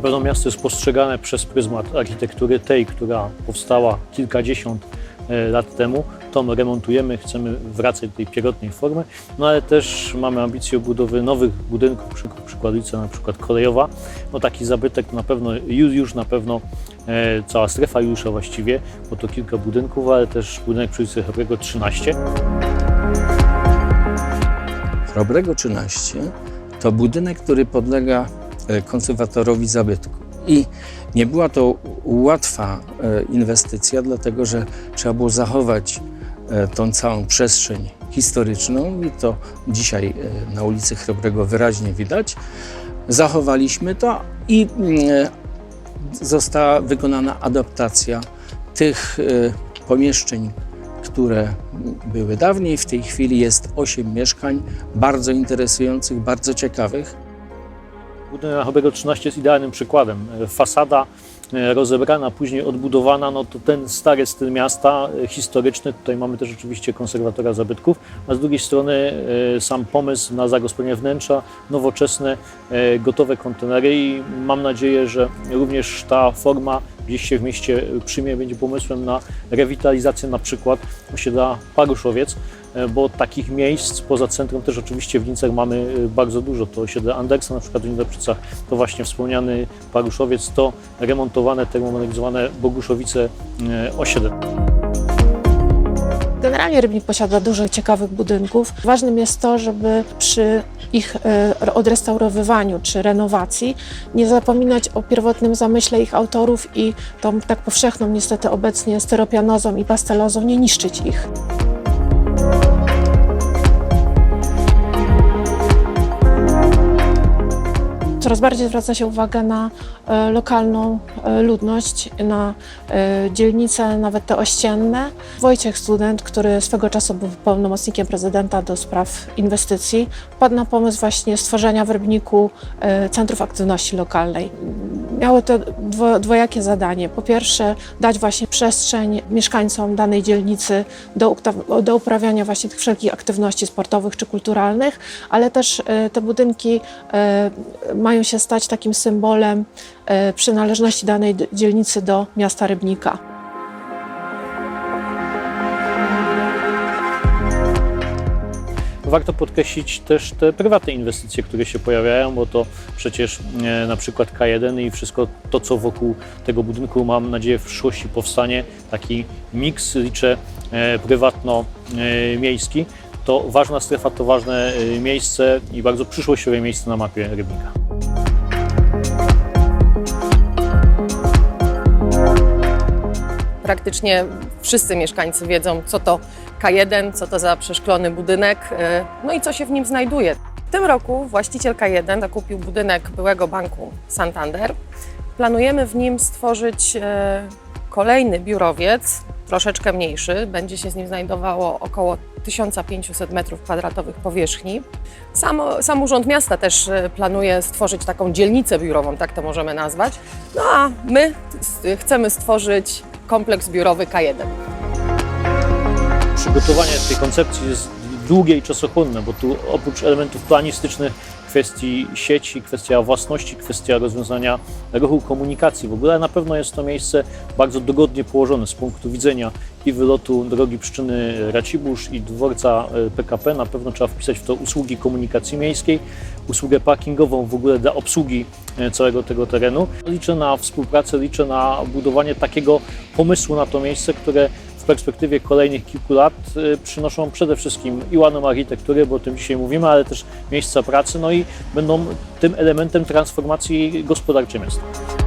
pewno miasto jest postrzegane przez pryzmat architektury tej, która powstała kilkadziesiąt e, lat temu. Tą remontujemy, chcemy wracać do tej pierwotnej formy, no ale też mamy ambicję budowy nowych budynków, przy- przykład ulica na przykład kolejowa. No taki zabytek na pewno, już, już na pewno e, cała strefa Jusza właściwie, bo to kilka budynków, ale też budynek przy ulicy Chrobrego 13. Chrobrego 13 to budynek, który podlega konserwatorowi zabytku. I nie była to łatwa e, inwestycja, dlatego że trzeba było zachować e, tą całą przestrzeń historyczną i to dzisiaj e, na ulicy Chrobrego wyraźnie widać. Zachowaliśmy to i mm, została wykonana adaptacja tych e, pomieszczeń, które były dawniej. W tej chwili jest 8 mieszkań bardzo interesujących, bardzo ciekawych. Budynek Chrobrego 13 jest idealnym przykładem. E, Fasada e, rozebrana, później odbudowana, no to ten stary styl miasta, e, historyczny, tutaj mamy też oczywiście konserwatora zabytków, a z drugiej strony sam pomysł na zagospodarowanie wnętrza, nowoczesne, gotowe kontenery i mam nadzieję, że również ta forma gdzieś się w mieście przyjmie, będzie pomysłem na rewitalizację na przykład osiedla Paruszowiec, bo takich miejsc poza centrum też oczywiście w Nincach mamy e, bardzo dużo. To osiedle Andersa na przykład w Niedorczycach, to właśnie wspomniany Paruszowiec, to remontowane, termomodernizowane Boguszowice e, osiedle. Generalnie Rybnik posiada dużo ciekawych budynków. Ważnym jest to, żeby przy ich e, odrestaurowywaniu czy renowacji nie zapominać o pierwotnym zamyśle ich autorów i tą tak powszechną niestety obecnie styropianozą i pastelozą nie niszczyć ich. Coraz bardziej zwraca się uwagę na e, lokalną e, ludność, na e, dzielnice, nawet te ościenne. Wojciech, student, który swego czasu był pełnomocnikiem prezydenta do spraw inwestycji, wpadł na pomysł właśnie stworzenia w Rybniku centrów aktywności lokalnej. Miało to dwo, dwojakie zadanie. Po pierwsze, dać właśnie przestrzeń mieszkańcom danej dzielnicy do, do uprawiania właśnie tych wszelkich aktywności sportowych czy kulturalnych, ale też e, te budynki e, mają się stać takim symbolem e, przynależności danej dzielnicy do miasta Rybnika. Warto podkreślić też te prywatne inwestycje, które się pojawiają, bo to przecież e, na przykład K1 i wszystko to, co wokół tego budynku, mam nadzieję, w przyszłości powstanie, taki miks, liczę, e, prywatno-miejski. To ważna strefa, to ważne e, miejsce i bardzo przyszłościowe miejsce na mapie Rybnika. Praktycznie wszyscy mieszkańcy wiedzą, co to K1, co to za przeszklony budynek, e, no i co się w nim znajduje. W tym roku właściciel K1 zakupił budynek byłego banku Santander. Planujemy w nim stworzyć e, kolejny biurowiec, troszeczkę mniejszy. Będzie się z nim znajdowało około 1500 m2 powierzchni. Sam, sam Urząd Miasta też e, planuje stworzyć taką dzielnicę biurową, tak to możemy nazwać. No a my chcemy stworzyć kompleks biurowy K1. Przygotowanie tej koncepcji jest długie i czasochłonne, bo tu oprócz elementów planistycznych, kwestii sieci, kwestia własności, kwestia rozwiązania ruchu komunikacji w ogóle, na pewno jest to miejsce bardzo dogodnie położone z punktu widzenia i wylotu drogi Pszczyny Racibórz i dworca e, PKP. Na pewno trzeba wpisać w to usługi komunikacji miejskiej, usługę parkingową w ogóle dla obsługi e, całego tego terenu. Liczę na współpracę, liczę na budowanie takiego pomysłu na to miejsce, które perspektywie kolejnych kilku lat y, przynoszą przede wszystkim i ładną architekturę, bo o tym dzisiaj mówimy, ale też miejsca pracy, no i będą tym elementem transformacji gospodarczej miasta.